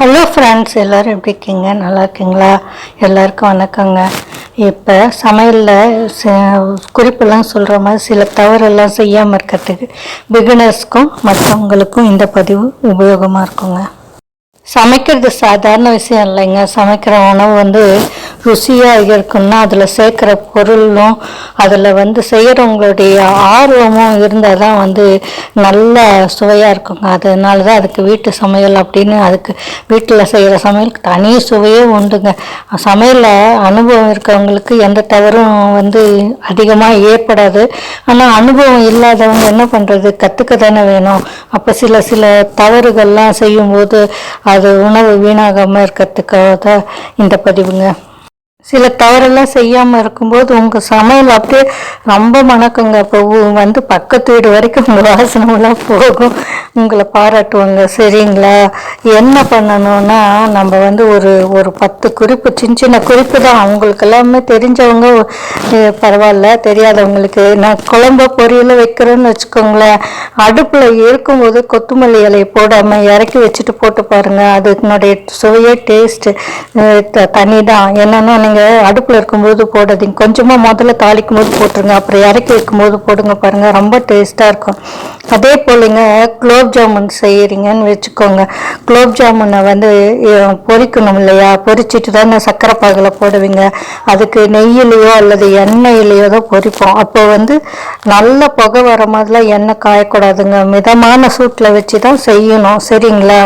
Hello friends எல்லோரும் எப்படி இருக்கீங்க? நல்லா இருக்கீங்களா? எல்லாருக்கும் வணக்கங்க. இப்போ சமையலில் குறிப்பெல்லாம் சொல்கிற மாதிரி சில தவறெல்லாம் செய்யாமல் இருக்கிறதுக்கு பிகினர்ஸ்க்கும் மற்றவங்களுக்கும் இந்த பதிவு உபயோகமாக இருக்குங்க. சமைக்கிறது சாதாரண விஷயம் இல்லைங்க. சமைக்கிற உணவு வந்து ருசியாக இருக்குன்னா அதில் சேர்க்குற பொருளும் அதில் வந்து செய்கிறவங்களுடைய ஆர்வமும் இருந்தால் தான் வந்து நல்ல சுவையாக இருக்குங்க. அதனால தான் அதுக்கு வீட்டு சமையல் அப்படின்னு அதுக்கு வீட்டில் செய்கிற சமையலுக்கு தனி சுவையே உண்டுங்க. சமையலில் அனுபவம் இருக்கிறவங்களுக்கு எந்த தவறும் வந்து அதிகமாக ஏற்படாது. ஆனால் அனுபவம் இல்லாதவங்க என்ன பண்ணுறது கற்றுக்க தானே வேணும். அப்போ சில சில தவறுகள்லாம் செய்யும்போது அது உணவு வீணாகாமல் இருக்கிறதுக்காக தான் இந்த பதிவுங்க. சில தவறெல்லாம் செய்யாமல் இருக்கும்போது உங்கள் சமையல் அப்படியே ரொம்ப மணக்குங்க. அப்போ வந்து பக்கத்து வீடு வரைக்கும் உங்கள் வாசனம்லாம் போகும். உங்களை பாராட்டுவாங்க. சரிங்களா? என்ன பண்ணணும்னா நம்ம வந்து ஒரு ஒரு பத்து குறிப்பு சின்ன சின்ன குறிப்பு தான். அவங்களுக்கு எல்லாமே தெரிஞ்சவங்க பரவாயில்ல தெரியாதவங்களுக்கு. நான் குழம்பு பொரியல் வைக்கிறேன்னு வச்சுக்கோங்களேன். அடுப்பில் இருக்கும்போது கொத்தமல்லி இலையை போடாமல் இறக்கி வச்சுட்டு போட்டு பாருங்க. அதனுடைய சுவையே டேஸ்ட்டு தனி தான் என்னென்னா நீங்கள் அடுப்பில் இருக்கும்போது போடாதீங்க. கொஞ்சமாக முதல்ல தாளிக்கும் போது போட்டுருங்க. அப்புறம் இறக்கி வைக்கும்போது போடுங்க பாருங்க. ரொம்ப டேஸ்ட்டாக இருக்கும். அதே போலங்க குலோப் ஜாமுன் செய்கிறீங்கன்னு வச்சுக்கோங்க. குலோப் ஜாமுனை வந்து பொரிக்கணும் இல்லையா? பொரிச்சிட்டு தானே சர்க்கரை பாகில் போடுவீங்க. அதுக்கு நெய்யிலையோ அல்லது எண்ணெயிலையோ தான் பொரிப்போம். அப்போ வந்து நல்ல புகை வர மாதிரிலாம் எண்ணெய் காயக்கூடாதுங்க. மிதமான சூட்டில் வச்சு தான் செய்யணும். சரிங்களா?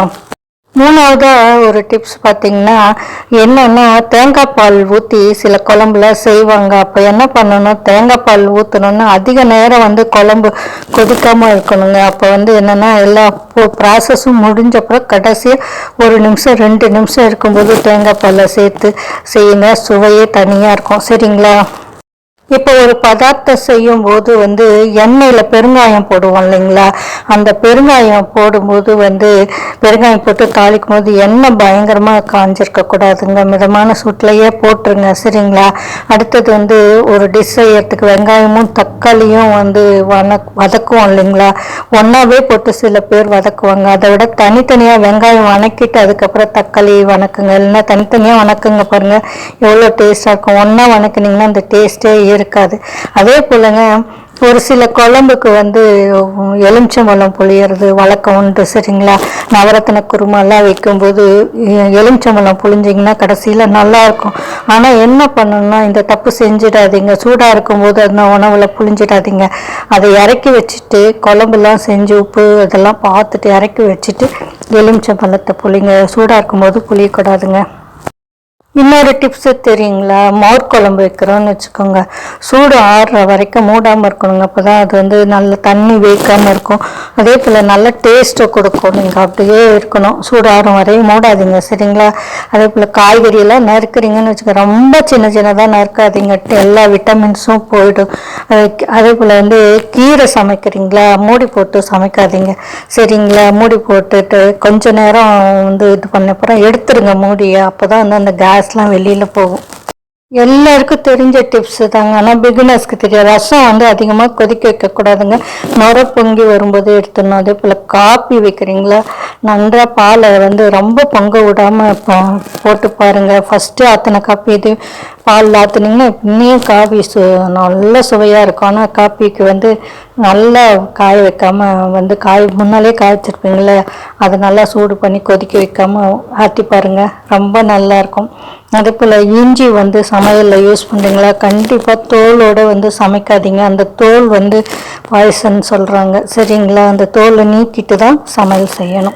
மூணாவது ஒரு டிப்ஸ் பார்த்தீங்கன்னா என்னென்னா தேங்காய் பால் ஊற்றி சில குழம்புல செய்வாங்க. அப்போ என்ன பண்ணணும்? தேங்காய் பால் ஊற்றணும்னா அதிக நேரம் வந்து குழம்பு கொதிக்காமல் இருக்கணுங்க. அப்போ வந்து என்னென்னா எல்லா ப்ராசஸும் முடிஞ்சப்புறம் கடைசியாக ஒரு நிமிஷம் ரெண்டு நிமிஷம் இருக்கும்போது தேங்காய் பாலை சேர்த்து செய்யுங்க. சுவையே தனியாக இருக்கும். சரிங்களா? இப்போ ஒரு பதார்த்தம் செய்யும் போது வந்து எண்ணெயில் பெருங்காயம் போடுவோம் இல்லைங்களா? அந்த பெருங்காயம் போடும்போது வந்து பெருங்காயம் போட்டு தாளிக்கும் போது எண்ணெய் பயங்கரமாக காஞ்சிருக்க கூடாதுங்க. மிதமான சூட்லையே போட்டுருங்க. சரிங்களா? அடுத்தது வந்து ஒரு டிஷ் செய்யறதுக்கு வெங்காயமும் தக்காளியும் வந்து வதக் வதக்குவோம் இல்லைங்களா? ஒன்றாவே போட்டு சில பேர் வதக்குவாங்க. அதை விட தனித்தனியாக வெங்காயம் வணக்கிட்டு அதுக்கப்புறம் தக்காளி வணக்குங்க. இல்லைன்னா தனித்தனியாக வணக்குங்க பாருங்கள் எவ்வளோ டேஸ்டாக இருக்கும். ஒன்றா வணக்குனிங்கன்னா அந்த டேஸ்ட்டே இருக்காது. அதே போலங்க ஒரு சில குழம்புக்கு வந்து எலுமிச்சம்பழம் புளியறது வழக்கம் உண்டு சரிங்களா? நவரத்தின குருமாலாம் வைக்கும்போது எ- எலுமிச்சம்பழம் புளிஞ்சிங்கன்னா கடைசியில் நல்லா இருக்கும். ஆனால் என்ன பண்ணணும்னா இந்த தப்பு செஞ்சிடாதீங்க. சூடாக இருக்கும்போது அந்த உணவில் புளிஞ்சிடாதீங்க அதை இறக்கி வச்சுட்டு குழம்புலாம் செஞ்சு உப்பு இதெல்லாம் பார்த்துட்டு இறக்கி வச்சுட்டு எலுமிச்சம்பழத்தை புளிங்க சூடாக இருக்கும்போது புளியக்கூடாதுங்க. இன்னொரு டிப்ஸு தெரியுங்களா? மோர் குழம்பு வைக்கிறோன்னு வச்சுக்கோங்க. சூடு ஆறுற வரைக்கும் மூடாமல் இருக்கணுங்க. அப்போ தான் அது வந்து நல்ல தண்ணி வேக்காமல் இருக்கும். அதே போல் நல்ல டேஸ்ட்டை கொடுக்கும். நீங்கள் அப்படியே இருக்கணும். சூடு ஆறும் வரையும் மூடாதீங்க. சரிங்களா? அதே போல் காய்கறியெல்லாம் நறுக்குறீங்கன்னு வச்சுக்கோங்க. ரொம்ப சின்ன சின்னதாக நறுக்காதீங்க. எல்லா விட்டமின்ஸும் போயிடும். அதே போல் வந்து கீரை சமைக்கிறீங்களா? மூடி போட்டு சமைக்காதீங்க. சரிங்களா? மூடி போட்டுட்டு கொஞ்ச நேரம் வந்து இது பண்ண அப்புறம் எடுத்துருங்க மூடியை. அப்போ தான் வந்து அந்த கேஸ்லாம் வெளியில் போகும். எல்லாருக்கும் தெரிஞ்ச டிப்ஸ் தாங்க. ஆனால் பிகினர்ஸ்க்கு தெரியாது. ரசம் வந்து அதிகமாக கொதிக்க வைக்கக்கூடாதுங்க. நுர பொங்கி வரும்போது எடுத்துடணும். அதே போல் காப்பி வைக்கிறீங்களா? நன்றாக பாலை வந்து ரொம்ப பொங்க விடாமல் போட்டு பாருங்கள் ஃபஸ்ட்டு ஆற்றின காப்பி இது பால் ஆற்றுனீங்கன்னா இன்னும் காபி சு நல்ல சுவையாக இருக்கும். ஆனால் காப்பிக்கு வந்து நல்லா காய வைக்காமல் வந்து காய் முன்னாலே காய வச்சுருப்பீங்களே அதை நல்லா சூடு பண்ணி கொதிக்க வைக்காமல் ஆற்றி பாருங்க. ரொம்ப நல்லாயிருக்கும் இருக்கும் இஞ்சி வந்து சமையலில் யூஸ் பண்ணுறீங்களா கண்டிப்பாக தோலோடு வந்து சமைக்காதீங்க. அந்த தோல் வந்து பாய்சன் சொல்கிறாங்க சரிங்களா? அந்த தோலை நீக்கிட்டு தான் சமையல் செய்யணும்.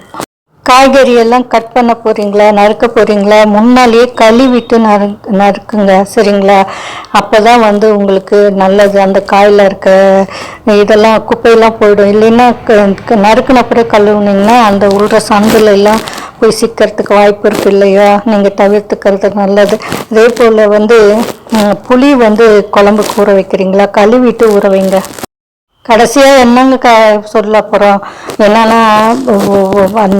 காய்கறி எல்லாம் கட் பண்ண போகிறீங்களா நறுக்க போகிறீங்களா முன்னாலேயே கழுவிட்டு நறு நறுக்குங்க. சரிங்களா? அப்போ தான் வந்து உங்களுக்கு நல்லது. அந்த காயில் இருக்க இதெல்லாம் குப்பையெல்லாம் போயிடும். இல்லைன்னா க- க- பிறகு கழுவுனீங்கன்னா அந்த உள்ள சந்தில் எல்லாம் போய் சிக்கிறதுக்கு வாய்ப்பு இருக்கு இல்லையா? நீங்கள் தவிர்த்துக்கிறது நல்லது. அதே போல் வந்து புளி வந்து குழம்புக்கு ஊற வைக்கிறீங்களா? கழுவிட்டு ஊற வைங்க. கடைசியாக என்னங்க க சொல்ல போகிறோம் என்னன்னா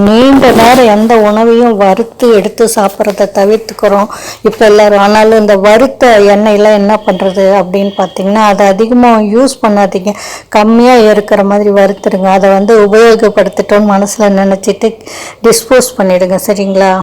நீண்ட நேரம் எந்த உணவையும் வறுத்து எடுத்து சாப்பிட்றத தவிர்த்துக்கிறோம். இப்போ எல்லாரும் ஆனாலும் இந்த வறுத்த எண்ணெயெல்லாம் என்ன பண்ணுறது அப்படின்னு பார்த்தீங்கன்னா அதை அதிகமாக யூஸ் பண்ணாதீங்க. கம்மியாக இருக்கிற மாதிரி வறுத்துடுங்க. அதை வந்து உபயோகப்படுத்திட்டோன்னு மனசில் நினச்சிட்டு டிஸ்போஸ் பண்ணிவிடுங்க சரிங்களா?